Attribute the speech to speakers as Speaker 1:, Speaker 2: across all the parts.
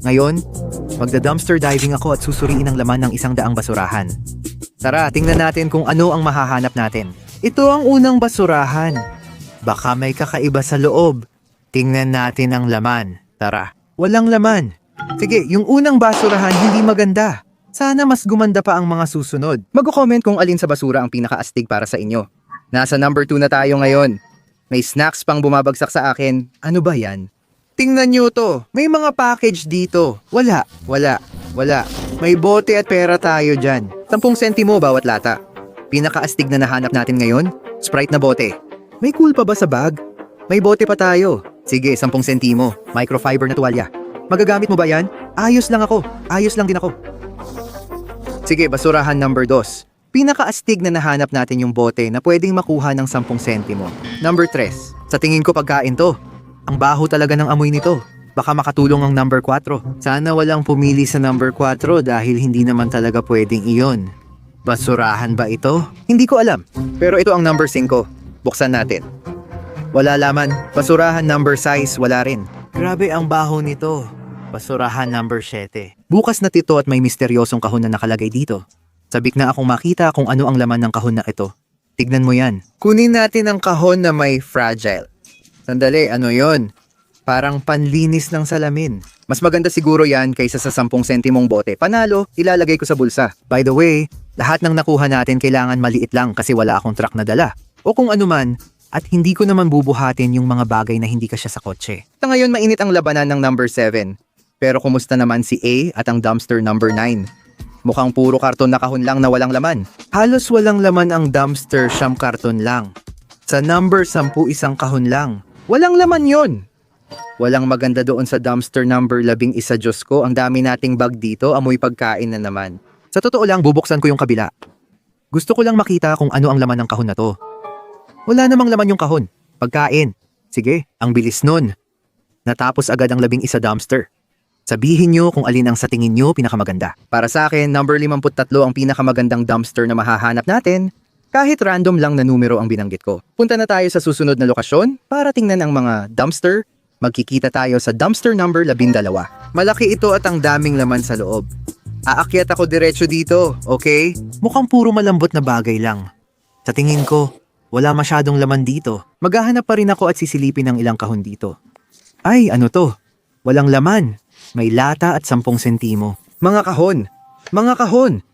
Speaker 1: Ngayon, magda-dumpster diving ako at susuriin ang laman ng isang daang basurahan. Tara, tingnan natin kung ano ang mahahanap natin. Ito ang unang basurahan. Baka may kakaiba sa loob. Tingnan natin ang laman. Tara. Walang laman. Sige, yung unang basurahan hindi maganda. Sana mas gumanda pa ang mga susunod.
Speaker 2: Mag-comment kung alin sa basura ang pinakaastig para sa inyo. Nasa number 2 na tayo ngayon. May snacks pang bumabagsak sa akin. Ano ba yan?
Speaker 1: Tingnan nyo to. May mga package dito. Wala, wala, wala. May bote at pera tayo dyan.
Speaker 2: 10 sentimo bawat lata. Pinakaastig na nahanap natin ngayon? Sprite na bote. May cool pa ba sa bag? May bote pa tayo. Sige, 10 sentimo. Microfiber na tuwalya. Magagamit mo ba yan? Ayos lang ako. Ayos lang din ako. Sige, basurahan number 2. Pinakaastig na nahanap natin yung bote na pwedeng makuha ng 10 sentimo. Number 3. Sa tingin ko pagkain to. Ang baho talaga ng amoy nito. Baka makatulong ang number 4.
Speaker 1: Sana walang pumili sa number 4 dahil hindi naman talaga pwedeng iyon. Basurahan ba ito?
Speaker 2: Hindi ko alam. Pero ito ang number 5. Buksan natin. Wala laman. Basurahan number size, wala rin.
Speaker 1: Grabe ang baho nito. Basurahan number 7.
Speaker 2: Bukas na tito at may misteryosong kahon na nakalagay dito. Sabik na akong makita kung ano ang laman ng kahon na ito. Tignan mo yan.
Speaker 1: Kunin natin ang kahon na may fragile. Sandali, ano yon? Parang panlinis ng salamin.
Speaker 2: Mas maganda siguro yan kaysa sa 10 sentimong bote. Panalo, ilalagay ko sa bulsa. By the way, lahat ng nakuha natin kailangan maliit lang kasi wala akong truck na dala. O kung ano man, at hindi ko naman bubuhatin yung mga bagay na hindi kasya sa kotse. Sa ngayon mainit ang labanan ng number 7. Pero kumusta naman si A at ang dumpster number 9? Mukhang puro karton na kahon lang na walang laman.
Speaker 1: Halos walang laman ang dumpster, siyam karton lang. Sa number 10, isang kahon lang.
Speaker 2: Walang laman yon. Walang maganda doon sa dumpster number labing isa Diyos ko. Ang dami nating bag dito, amoy pagkain na naman. Sa totoo lang, bubuksan ko yung kabila. Gusto ko lang makita kung ano ang laman ng kahon na to. Wala namang laman yung kahon. Pagkain. Sige, ang bilis nun. Natapos agad ang labing isa dumpster. Sabihin nyo kung alin ang sa tingin nyo pinakamaganda. Para sa akin, number 53 ang pinakamagandang dumpster na mahahanap natin kahit random lang na numero ang binanggit ko. Punta na tayo sa susunod na lokasyon para tingnan ang mga dumpster. Magkikita tayo sa dumpster number 12.
Speaker 1: Malaki ito at ang daming laman sa loob. Aakyat ako diretso dito, okay? Mukhang puro malambot na bagay lang. Sa tingin ko, wala masyadong laman dito. Maghahanap pa rin ako at sisilipin ng ilang kahon dito. Ay, ano to? Walang laman. May lata at 10 sentimo.
Speaker 2: Mga kahon. Mga kahon.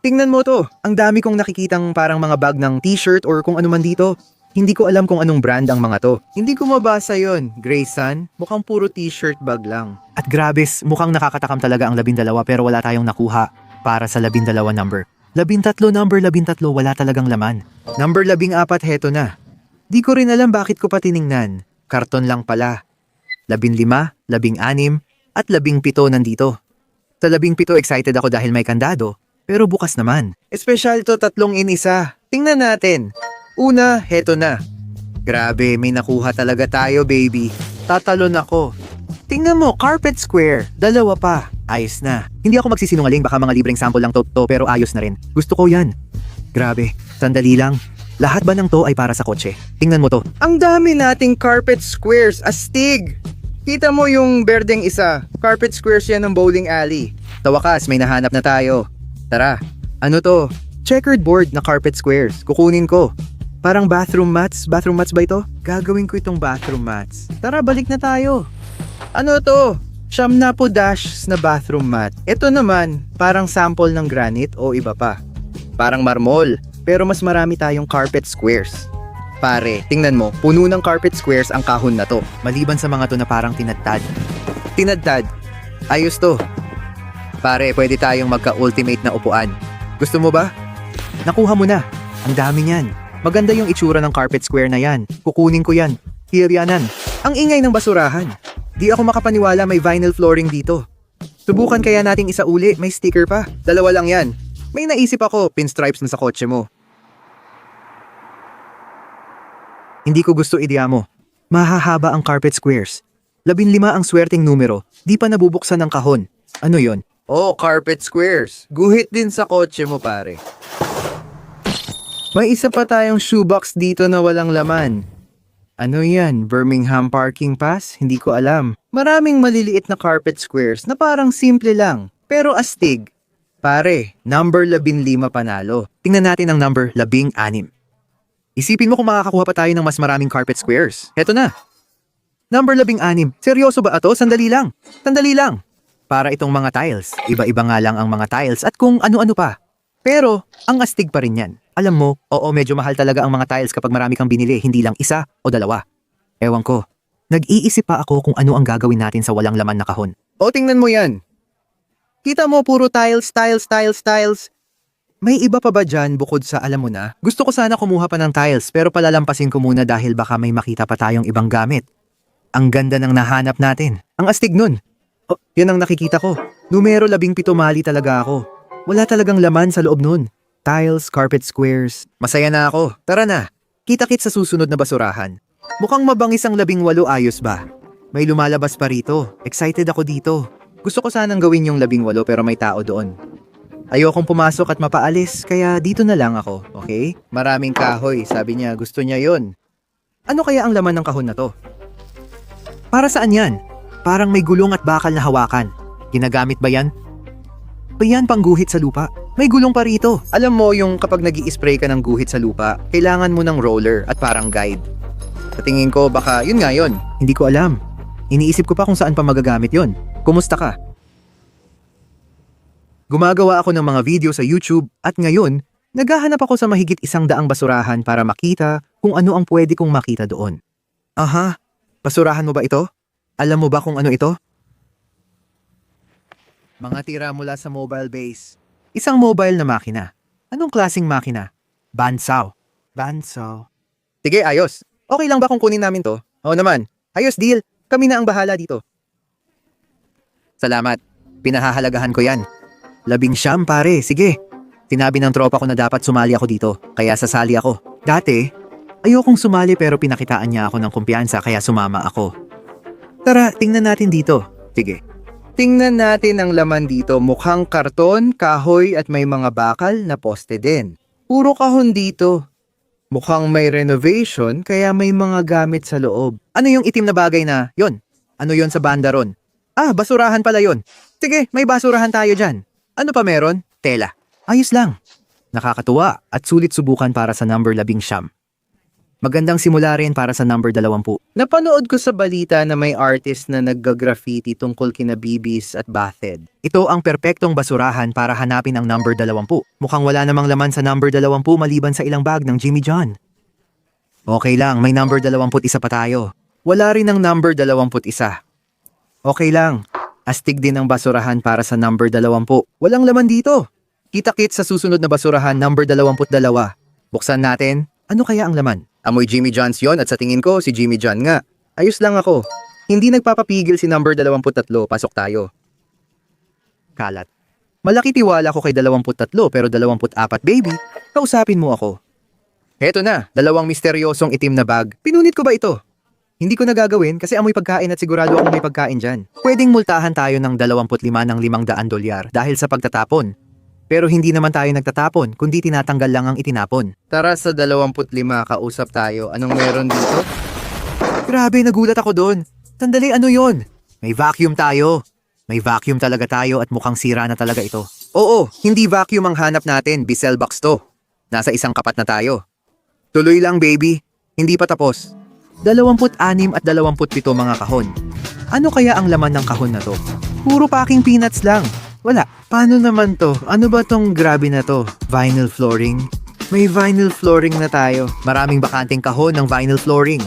Speaker 2: Tingnan mo to. Ang dami kong nakikitang parang mga bag ng t-shirt or kung ano man dito. Hindi ko alam kung anong brand ang mga to.
Speaker 1: Hindi ko mabasa yon, Grayson. Mukhang puro t-shirt bag lang.
Speaker 2: At grabes, mukhang nakakatakam talaga ang labindalawa pero wala tayong nakuha para sa labindalawa number. Labintatlo number labintatlo wala talagang laman.
Speaker 1: Number labing apat heto na. Di ko rin alam bakit ko pa tiningnan. Karton lang pala. Labing lima, labing anim, at labing pito nandito.
Speaker 2: Sa labing pito excited ako dahil may kandado, pero bukas naman.
Speaker 1: Espesyal to tatlong in isa. Tingnan natin. Una, heto na. Grabe, may nakuha talaga tayo, baby. Tatalon ako. Tingnan mo, carpet square. Dalawa pa. Ayos na.
Speaker 2: Hindi ako magsisinungaling baka mga libreng sample lang to, to pero ayos na rin. Gusto ko yan. Grabe, sandali lang. Lahat ba ng to ay para sa kotse? Tingnan mo to.
Speaker 1: Ang dami nating carpet squares. Astig! Kita mo yung berdeng isa. Carpet squares yan ng bowling alley.
Speaker 2: Sa wakas, may nahanap na tayo. Tara, ano to? Checkered board na carpet squares. Kukunin ko. Parang bathroom mats. Bathroom mats ba ito?
Speaker 1: Gagawin ko itong bathroom mats. Tara, balik na tayo. Ano to? Siyam na po dashes na bathroom mat. Ito naman, parang sample ng granite o iba pa.
Speaker 2: Parang marmol. Pero mas marami tayong carpet squares. Pare, tingnan mo, puno ng carpet squares ang kahon na to. Maliban sa mga to na parang tinadtad. Tinadtad. Ayos to. Pare, pwede tayong magka-ultimate na upuan. Gusto mo ba? Nakuha mo na. Ang dami niyan. Maganda yung itsura ng carpet square na yan. Kukunin ko yan. Hiryanan. Ang ingay ng basurahan. Di ako makapaniwala may vinyl flooring dito. Subukan kaya nating isa uli, may sticker pa. Dalawa lang yan. May naisip ako, pinstripes na sa kotse mo. Hindi ko gusto ideya mo. Mahahaba ang carpet squares. Labinlima ang swerteng numero. Di pa nabubuksan ng kahon. Ano yon?
Speaker 1: Oh, carpet squares. Guhit din sa kotse mo, pare. May isa pa tayong shoebox dito na walang laman.
Speaker 2: Ano yan? Birmingham Parking Pass? Hindi ko alam. Maraming maliliit na carpet squares na parang simple lang, pero astig. Pare, number 15 panalo.
Speaker 1: Tingnan natin ang number 16. Isipin mo kung makakakuha pa tayo ng mas maraming carpet squares. Heto na. Number 16. Seryoso ba ito? Sandali lang. Sandali lang. Para itong mga tiles. Iba-iba nga lang ang mga tiles at kung ano-ano pa. Pero, ang astig pa rin yan. Alam mo, oo medyo mahal talaga ang mga tiles kapag marami kang binili, hindi lang isa o dalawa. Ewan ko. Nag-iisip pa ako kung ano ang gagawin natin sa walang laman na kahon.
Speaker 2: O tingnan mo yan. Kita mo puro tiles, tiles, tiles, tiles.
Speaker 1: May iba pa ba dyan bukod sa alam mo na? Gusto ko sana kumuha pa ng tiles pero palalampasin ko muna dahil baka may makita pa tayong ibang gamit. Ang ganda ng nahanap natin. Ang astig nun. Oh, yan ang nakikita ko. Numero labing pito mali talaga ako. Wala talagang laman sa loob nun. Tiles, carpet squares. Masaya na ako. Tara na. Kita-kit sa susunod na basurahan. Mukhang mabangis ang labing walo ayos ba? May lumalabas pa rito. Excited ako dito. Gusto ko sanang gawin yung labing walo pero may tao doon. Ayokong pumasok at mapaalis, kaya dito na lang ako, okay?
Speaker 2: Maraming kahoy, sabi niya gusto niya yon.
Speaker 1: Ano kaya ang laman ng kahon na to? Para saan yan? Parang may gulong at bakal na hawakan. Ginagamit ba yan? O yan pang guhit sa lupa? May gulong pa rito.
Speaker 2: Alam mo yung kapag nag spray ka ng guhit sa lupa, kailangan mo ng roller at parang guide. Sa tingin ko baka yun nga yun.
Speaker 1: Hindi ko alam. Iniisip ko pa kung saan pa magagamit yon. Kumusta ka? Gumagawa ako ng mga video sa YouTube at ngayon, naghahanap ako sa mahigit isang daang basurahan para makita kung ano ang pwede kong makita doon. Aha, basurahan mo ba ito? Alam mo ba kung ano ito?
Speaker 2: Mga tira mula sa mobile base.
Speaker 1: Isang mobile na makina. Anong klasing makina? Bansaw. Bansaw.
Speaker 2: Sige, ayos. Okay lang ba kung kunin namin to? Oo naman. Ayos, deal. Kami na ang bahala dito.
Speaker 1: Salamat. Pinahahalagahan ko yan. Labing siyam pare, sige. Tinabi ng tropa ko na dapat sumali ako dito, kaya sasali ako. Dati, ayokong sumali pero pinakitaan niya ako ng kumpiyansa kaya sumama ako. Tara, tingnan natin dito. Sige.
Speaker 2: Tingnan natin ang laman dito. Mukhang karton, kahoy at may mga bakal na poste din. Puro kahon dito. Mukhang may renovation kaya may mga gamit sa loob.
Speaker 1: Ano yung itim na bagay na, yon? Ano yon sa banda ron? Ah, basurahan pala yon. Sige, may basurahan tayo dyan. Ano pa meron? Tela. Ayos lang. Nakakatuwa at sulit subukan para sa number labing siyam. Magandang simula rin para sa number dalawampu.
Speaker 2: Napanood ko sa balita na may artist na nagga-graffiti tungkol kina Bibis at Bathed.
Speaker 1: Ito ang perpektong basurahan para hanapin ang number dalawampu. Mukhang wala namang laman sa number dalawampu maliban sa ilang bag ng Jimmy John. Okay lang, may number dalawamput isa pa tayo.
Speaker 2: Wala rin ang number 21.
Speaker 1: Okay lang. Astig din ang basurahan para sa number dalawampu. Walang laman dito. Kita-kit sa susunod na basurahan number dalawamput dalawa. Buksan natin. Ano kaya ang laman?
Speaker 2: Amoy Jimmy John's yon at sa tingin ko si Jimmy John nga. Ayos lang ako. Hindi nagpapapigil si number 23. Pasok tayo.
Speaker 1: Kalat. Malaki tiwala ko kay 23 pero 24 baby. Kausapin mo ako.
Speaker 2: Heto na, dalawang misteryosong itim na bag.
Speaker 1: Pinunit ko ba ito? Hindi ko na gagawin kasi amoy pagkain at sigurado akong may pagkain dyan. Pwedeng multahan tayo ng 25 ng 500 dolyar dahil sa pagtatapon. Pero hindi naman tayo nagtatapon, kundi tinatanggal lang ang itinapon.
Speaker 2: Tara sa 25, kausap tayo. Anong meron dito?
Speaker 1: Grabe, nagulat ako doon. Sandali, ano yon? May vacuum tayo. May vacuum talaga tayo at mukhang sira na talaga ito.
Speaker 2: Oo, hindi vacuum ang hanap natin, bisel box to. Nasa isang kapat na tayo. Tuloy lang baby, hindi pa tapos.
Speaker 1: 26 at 27 mga kahon. Ano kaya ang laman ng kahon na to? Puro packing peanuts lang. Wala. Paano naman to? Ano ba tong grabe na to? Vinyl flooring? May vinyl flooring na tayo. Maraming bakanting kahon ng vinyl flooring.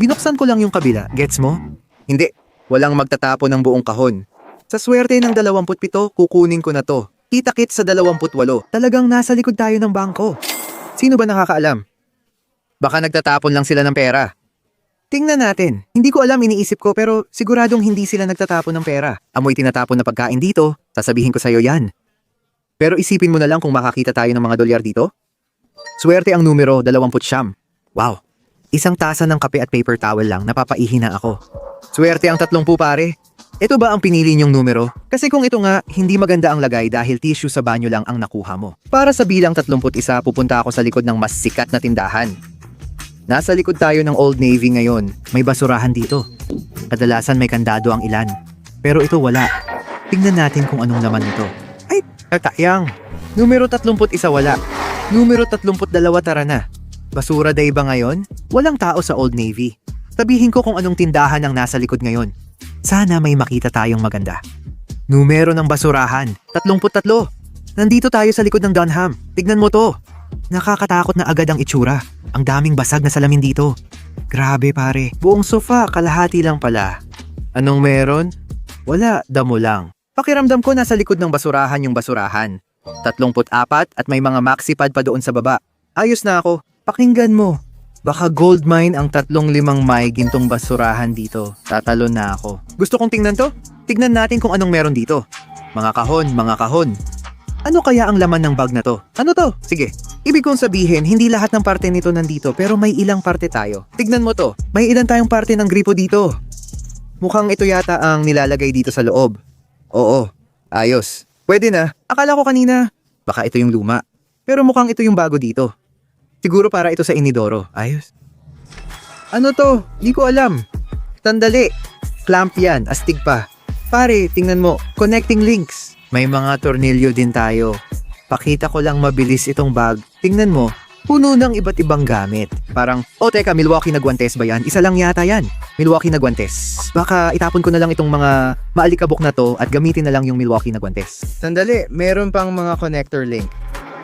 Speaker 1: Binuksan ko lang yung kabila. Gets mo?
Speaker 2: Hindi, walang magtatapon ng buong kahon.
Speaker 1: Sa swerte ng 27, kukunin ko na to.
Speaker 2: Kita-kit sa 28.
Speaker 1: Talagang nasa likod tayo ng bangko. Sino ba nakakaalam?
Speaker 2: Baka nagtatapon lang sila ng pera.
Speaker 1: Tingnan natin. Hindi ko alam iniisip ko pero siguradong hindi sila nagtatapon ng pera. Amoy tinatapon na pagkain dito, sasabihin ko sa'yo yan. Pero isipin mo na lang kung makakita tayo ng mga dolyar dito. Swerte ang numero 20 siyam. Wow. Isang tasa ng kape at paper towel lang, napapaihi na ako. Swerte ang 30 pare. Ito ba ang pinili niyong numero? Kasi kung ito nga, hindi maganda ang lagay dahil tissue sa banyo lang ang nakuha mo. Para sa bilang 31, pupunta ako sa likod ng mas sikat na tindahan.
Speaker 2: Nasa likod tayo ng Old Navy ngayon. May basurahan dito. Kadalasan may kandado ang ilan. Pero ito wala. Tingnan natin kung anong laman nito. Ay, tatayang. Numero 31 wala. Numero 32 tara na. Basura day ba ngayon? Walang tao sa Old Navy. Sabihin ko kung anong tindahan ang nasa likod ngayon. Sana may makita tayong maganda. Numero ng basurahan, 33. Nandito tayo sa likod ng Dunham. Tignan mo to. Nakakatakot na agad ang itsura. Ang daming basag na salamin dito. Grabe pare, buong sofa, kalahati lang pala. Anong meron? Wala, damo lang. Pakiramdam ko nasa likod ng basurahan yung basurahan. 34 at may mga maxi pad pa doon sa baba. Ayos na ako. Pakinggan mo. Baka gold mine ang tatlong limang may gintong basurahan dito. Tatalon na ako. Gusto kong tingnan to? Tignan natin kung anong meron dito. Mga kahon, mga kahon. Ano kaya ang laman ng bag na to? Ano to? Sige. Ibig kong sabihin, hindi lahat ng parte nito nandito pero may ilang parte tayo. Tignan mo to. May ilan tayong parte ng gripo dito. Mukhang ito yata ang nilalagay dito sa loob. Oo. Ayos. Pwede na. Akala ko kanina. Baka ito yung luma. Pero mukhang ito yung bago dito. Siguro para ito sa inidoro. Ayos. Ano to? Di ko alam. Tandali. Clamp yan. Astig pa. Pare, tingnan mo. Connecting links. May mga tornilyo din tayo. Pakita ko lang mabilis itong bag. Tingnan mo. Puno ng iba't ibang gamit. Parang, oh teka, Milwaukee na guantes ba yan? Isa lang yata yan. Milwaukee na guantes. Baka itapon ko na lang itong mga maalikabok na to at gamitin na lang yung Milwaukee na guantes. Sandali, meron pang mga connector link.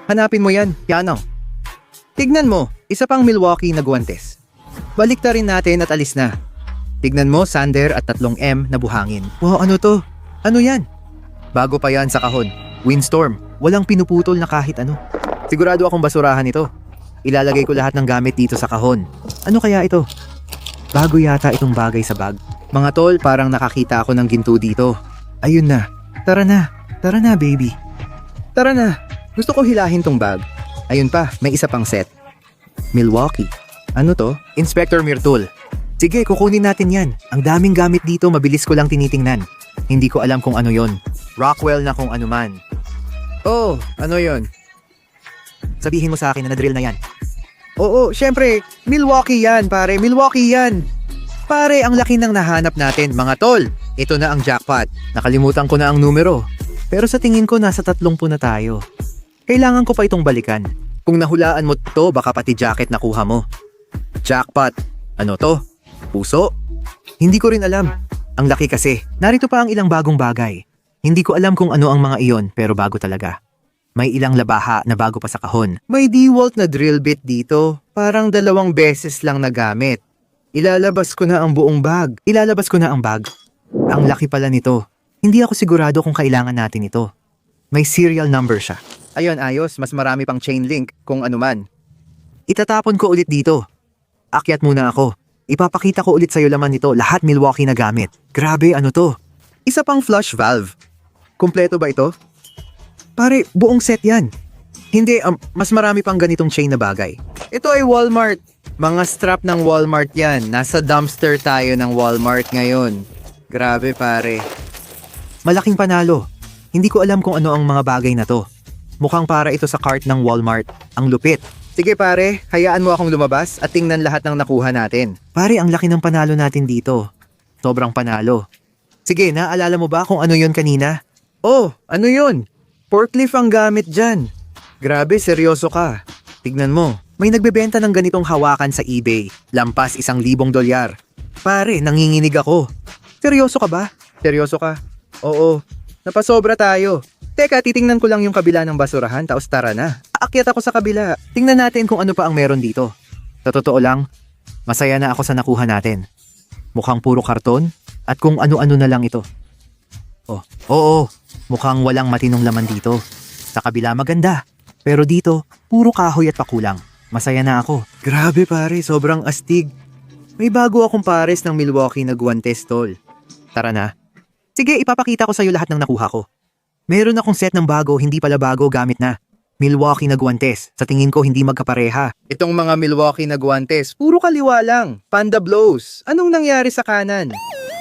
Speaker 2: Hanapin mo yan. Yan o. Tignan mo, isa pang Milwaukee na guantes. Balik rin natin at alis na. Tignan mo, sander at tatlong M na buhangin. Wow, ano to? Ano yan? Bago pa yan sa kahon. Windstorm. Walang pinuputol na kahit ano. Sigurado akong basurahan ito. Ilalagay ko lahat ng gamit dito sa kahon. Ano kaya ito? Bago yata itong bagay sa bag. Mga tol, parang nakakita ako ng ginto dito. Ayun na. Tara na. Tara na, baby. Tara na. Gusto ko hilahin tong bag. Ayun pa, may isa pang set. Milwaukee. Ano to? Inspector Mirtul. Sige, kukunin natin yan. Ang daming gamit dito, mabilis ko lang tinitingnan. Hindi ko alam kung ano yon. Rockwell na kung ano man. Oh, ano yon? Sabihin mo sa akin na na-drill na yan. Oo, syempre, Milwaukee yan, pare. Milwaukee yan. Pare, ang laki ng nahanap natin, mga tol. Ito na ang jackpot. Nakalimutan ko na ang numero. Pero sa tingin ko, nasa 30 na tayo. Kailangan ko pa itong balikan. Kung nahulaan mo to, baka pati jacket nakuha mo. Jackpot. Ano to? Puso? Hindi ko rin alam. Ang laki kasi. Narito pa ang ilang bagong bagay. Hindi ko alam kung ano ang mga iyon, pero bago talaga. May ilang labaha na bago pa sa kahon. May DeWalt na drill bit dito. Parang dalawang beses lang nagamit. Ilalabas ko na ang buong bag. Ilalabas ko na ang bag. Ang laki pala nito. Hindi ako sigurado kung kailangan natin ito. May serial number siya. Ayun, ayos. Mas marami pang chain link kung ano man. Itatapon ko ulit dito. Akyat muna ako. Ipapakita ko ulit sa'yo laman nito. Lahat Milwaukee na gamit. Grabe, ano to? Isa pang flush valve. Kumpleto ba ito? Pare, buong set yan. Hindi, um, mas marami pang ganitong chain na bagay. Ito ay Walmart. Mga strap ng Walmart yan. Nasa dumpster tayo ng Walmart ngayon. Grabe pare. Malaking panalo. Hindi ko alam kung ano ang mga bagay na to. Mukhang para ito sa cart ng Walmart. Ang lupit. Sige pare, hayaan mo akong lumabas at tingnan lahat ng nakuha natin. Pare, ang laki ng panalo natin dito. Sobrang panalo. Sige, naalala mo ba kung ano yon kanina? Oh, ano yon? Forklift ang gamit dyan. Grabe, seryoso ka. Tignan mo, may nagbebenta ng ganitong hawakan sa eBay. Lampas isang libong dolyar. Pare, nanginginig ako. Seryoso ka ba? Seryoso ka? Oo. Napasobra tayo. Teka, titingnan ko lang yung kabila ng basurahan, tapos tara na. Aakyat ako sa kabila. Tingnan natin kung ano pa ang meron dito. Sa totoo lang, masaya na ako sa nakuha natin. Mukhang puro karton at kung ano-ano na lang ito. Oh, oo, mukhang walang matinong laman dito. Sa kabila maganda, pero dito, puro kahoy at pakulang. Masaya na ako. Grabe pare, sobrang astig. May bago akong pares ng Milwaukee na guantes tol. Tara na. Sige, ipapakita ko sa'yo lahat ng nakuha ko. Meron akong set ng bago, hindi pala bago, gamit na. Milwaukee na guantes. Sa tingin ko hindi magkapareha. Itong mga Milwaukee na guantes, puro kaliwa lang. Panda blows. Anong nangyari sa kanan?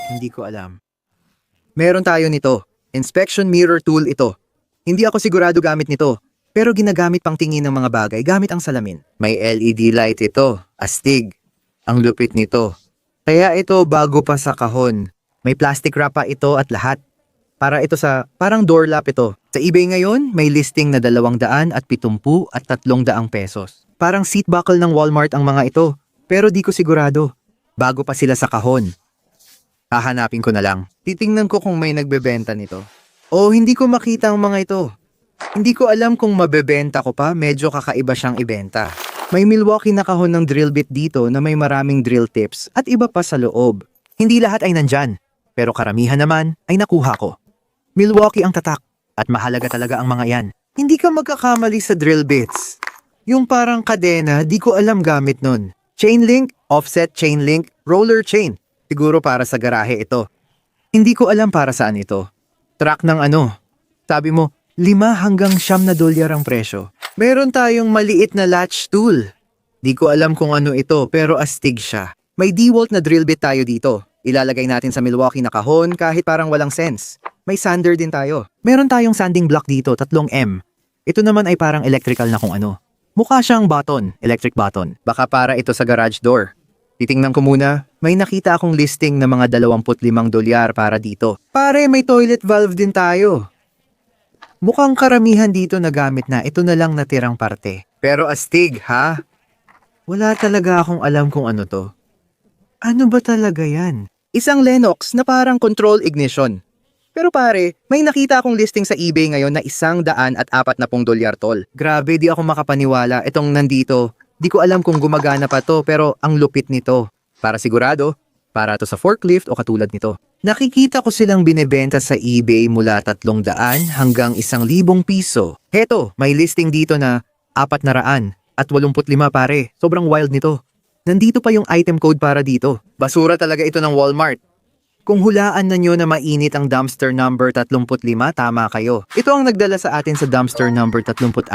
Speaker 2: Hindi ko alam. Meron tayo nito. Inspection mirror tool ito. Hindi ako sigurado gamit nito. Pero ginagamit pang tingin ng mga bagay gamit ang salamin. May LED light ito, astig. Ang lupit nito. Kaya ito bago pa sa kahon. May plastic wrap pa ito at lahat. Para ito sa, parang door lap ito. Sa eBay ngayon, may listing na 200 at 70 at 300 pesos. Parang seat buckle ng Walmart ang mga ito. Pero di ko sigurado. Bago pa sila sa kahon. Hahanapin ko na lang. Titingnan ko kung may nagbebenta nito. O hindi ko makita ang mga ito. Hindi ko alam kung mabebenta ko pa, medyo kakaiba siyang ibenta. May Milwaukee na kahon ng drill bit dito na may maraming drill tips at iba pa sa loob. Hindi lahat ay nandyan, pero karamihan naman ay nakuha ko. Milwaukee ang tatak at mahalaga talaga ang mga yan. Hindi ka magkakamali sa drill bits. Yung parang kadena, di ko alam gamit nun. Chain link, offset chain link, roller chain. Siguro para sa garahe ito. Hindi ko alam para saan ito. Track ng ano. Sabi mo, lima hanggang siyam na dolyar ang presyo. Meron tayong maliit na latch tool. Di ko alam kung ano ito pero astig siya. May DeWalt na drill bit tayo dito. Ilalagay natin sa Milwaukee na kahon kahit parang walang sense. May sander din tayo. Meron tayong sanding block dito, 3M. Ito naman ay parang electrical na kung ano. Mukha siyang button, electric button. Baka para ito sa garage door. Titingnan ko muna, may nakita akong listing na mga 25 dolyar para dito. Pare, may toilet valve din tayo. Mukhang karamihan dito na gamit na ito na lang natirang parte. Pero astig, ha? Wala talaga akong alam kung ano to. Ano ba talaga yan? Isang Lennox na parang control ignition. Pero pare, may nakita akong listing sa eBay ngayon na isang daan at apat na pong dolyar tol. Grabe, di ako makapaniwala. Itong nandito, di ko alam kung gumagana pa to pero ang lupit nito. Para sigurado, para to sa forklift o katulad nito. Nakikita ko silang binebenta sa eBay mula 300 hanggang 1,000 piso. Heto, may listing dito na 400 at 85 pare. Sobrang wild nito. Nandito pa yung item code para dito. Basura talaga ito ng Walmart. Kung hulaan na nyo na mainit ang dumpster number 35, tama kayo. Ito ang nagdala sa atin sa dumpster number 36.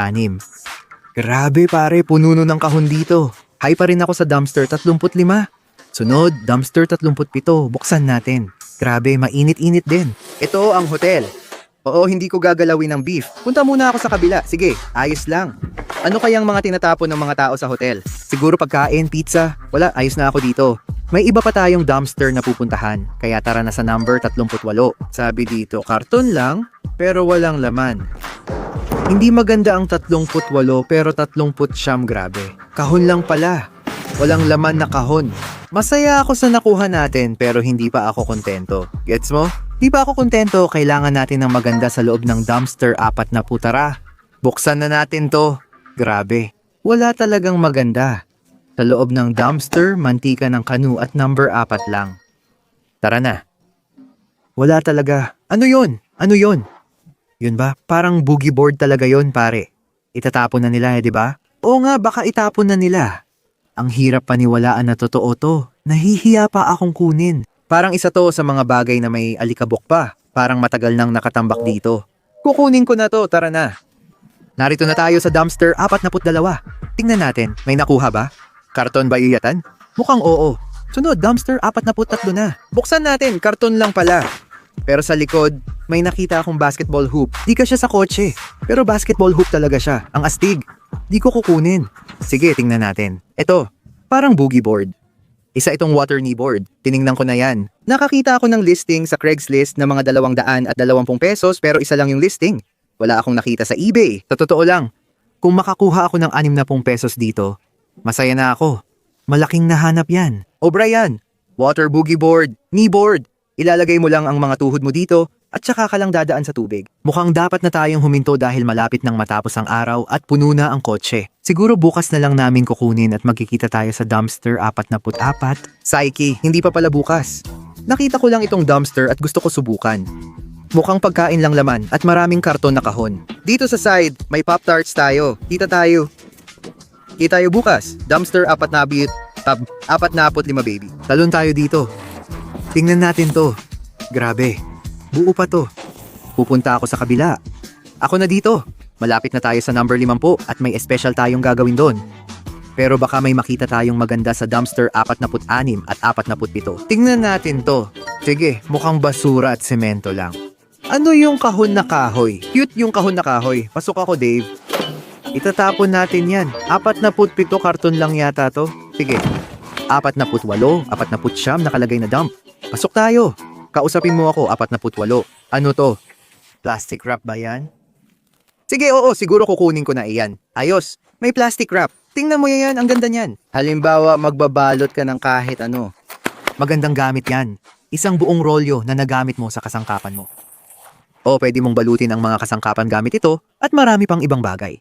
Speaker 2: Grabe pare, puno ng kahon dito. High pa rin ako sa dumpster 35. Sunod, dumpster 37. Buksan natin. Grabe, mainit-init din. Ito ang hotel. Oo, hindi ko gagalawin ng beef. Punta muna ako sa kabila. Sige, ayos lang. Ano kayang mga tinatapon ng mga tao sa hotel? Siguro pagkain, pizza. Wala, ayos na ako dito. May iba pa tayong dumpster na pupuntahan, kaya tara na sa number 38. Sabi dito, karton lang, pero walang laman. Hindi maganda ang 38 pero 30 siyam grabe. Kahon lang pala. Walang laman na kahon. Masaya ako sa nakuha natin pero hindi pa ako kontento. Gets mo? Di pa ako kontento, kailangan natin ng maganda sa loob ng dumpster apat na putara. Buksan na natin to. Grabe. Wala talagang maganda. Sa loob ng dumpster, mantika ng kanu at number apat lang. Tara na. Wala talaga. Ano yon? Ano yon? Yun ba? Parang boogie board talaga yon pare. Itatapon na nila eh, di ba? Oo nga, baka itapon na nila. Ang hirap paniwalaan na totoo to. Nahihiya pa akong kunin. Parang isa to sa mga bagay na may alikabok pa. Parang matagal nang nakatambak dito. Kukunin ko na to, tara na. Narito na tayo sa dumpster 42. Tingnan natin, may nakuha ba? Karton ba iyatan? Mukhang oo. Sunod, dumpster 43 na. Buksan natin, karton lang pala. Pero sa likod, may nakita akong basketball hoop. Di ka siya sa kotse. Pero basketball hoop talaga siya. Ang astig. Di ko kukunin. Sige, tingnan natin. Ito, parang boogie board. Isa itong water knee board. Tiningnan ko na yan. Nakakita ako ng listing sa Craigslist na mga 200 at 20 pesos pero isa lang yung listing. Wala akong nakita sa eBay. Sa totoo lang, kung makakuha ako ng 60 pesos dito, masaya na ako. Malaking nahanap yan. O Brian, water boogie board, knee board. Ilalagay mo lang ang mga tuhod mo dito at saka ka lang dadaan sa tubig. Mukhang dapat na tayong huminto dahil malapit nang matapos ang araw at puno na ang kotse. Siguro bukas na lang namin kukunin at magkikita tayo sa dumpster 44. Psyche, hindi pa pala bukas. Nakita ko lang itong dumpster at gusto ko subukan. Mukhang pagkain lang laman at maraming karton na kahon. Dito sa side, may Pop-Tarts tayo. Kita tayo. Kita tayo bukas. Dumpster apat na bit. Tab, apat na apot lima baby. Talon tayo dito. Tingnan natin to. Grabe. Buo pa to. Pupunta ako sa kabila. Ako na dito. Malapit na tayo sa number 50 at may special tayong gagawin doon. Pero baka may makita tayong maganda sa dumpster 46 at 47. Tingnan natin to. Sige, mukhang basura at semento lang. Ano yung kahon na kahoy? Cute yung kahon na kahoy. Pasok ako, Dave.
Speaker 1: Itatapon natin yan. Apat na put pito karton lang yata to. Sige. Apat na put walo, apat na put siyam nakalagay na dump. Pasok tayo. Kausapin mo ako, apat na put walo. Ano to? Plastic wrap ba yan? Sige, oo, siguro kukunin ko na iyan. Ayos, may plastic wrap. Tingnan mo yan, ang ganda niyan.
Speaker 2: Halimbawa, magbabalot ka ng kahit ano.
Speaker 1: Magandang gamit yan. Isang buong rolyo na nagamit mo sa kasangkapan mo. O pwede mong balutin ang mga kasangkapan gamit ito at marami pang ibang bagay.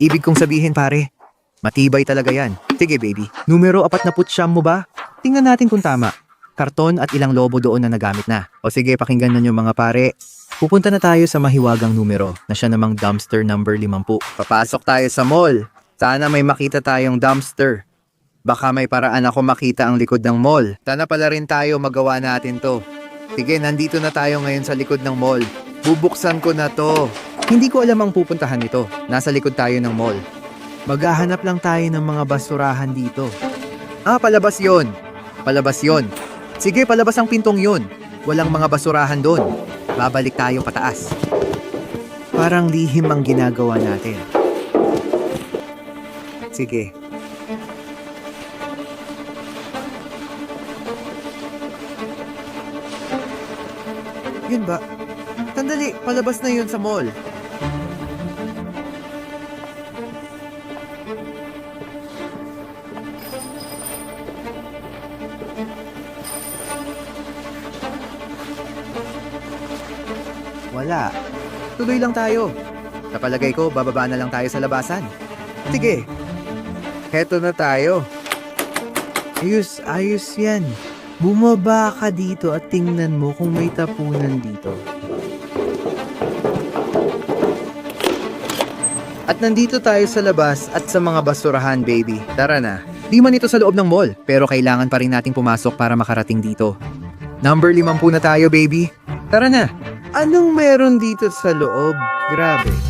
Speaker 1: Ibig kong sabihin pare, matibay talaga yan. Sige baby, numero apat na putsyam mo ba? Tingnan natin kung tama. Karton at ilang lobo doon na nagamit na. O sige, pakinggan na nyo mga pare. Pupunta na tayo sa mahiwagang numero na siya namang dumpster number 50.
Speaker 2: Papasok tayo sa mall. Sana may makita tayong dumpster. Baka may paraan ako makita ang likod ng mall. Sana pala rin tayo magawa natin to. Sige, nandito na tayo ngayon sa likod ng mall. Bubuksan ko na to.
Speaker 1: Hindi ko alam ang pupuntahan nito. Nasa likod tayo ng mall. Maghahanap lang tayo ng mga basurahan dito. Ah, palabas yon. Palabas yon. Sige, palabas ang pintong yon. Walang mga basurahan doon. Babalik tayo pataas. Parang lihim ang ginagawa natin. Sige. Yun ba? Sandali, palabas na yun sa mall. Tuloy lang tayo. Sa palagay ko, bababa na lang tayo sa labasan. Sige. Heto na tayo. Ayos, ayos yan. Bumaba ka dito at tingnan mo kung may tapunan dito.
Speaker 2: At nandito tayo sa labas at sa mga basurahan, baby. Tara na.
Speaker 1: Di man ito sa loob ng mall, pero kailangan pa rin nating pumasok para makarating dito. Number 50 na tayo, baby.
Speaker 2: Tara na. Anong meron dito sa loob? Grabe.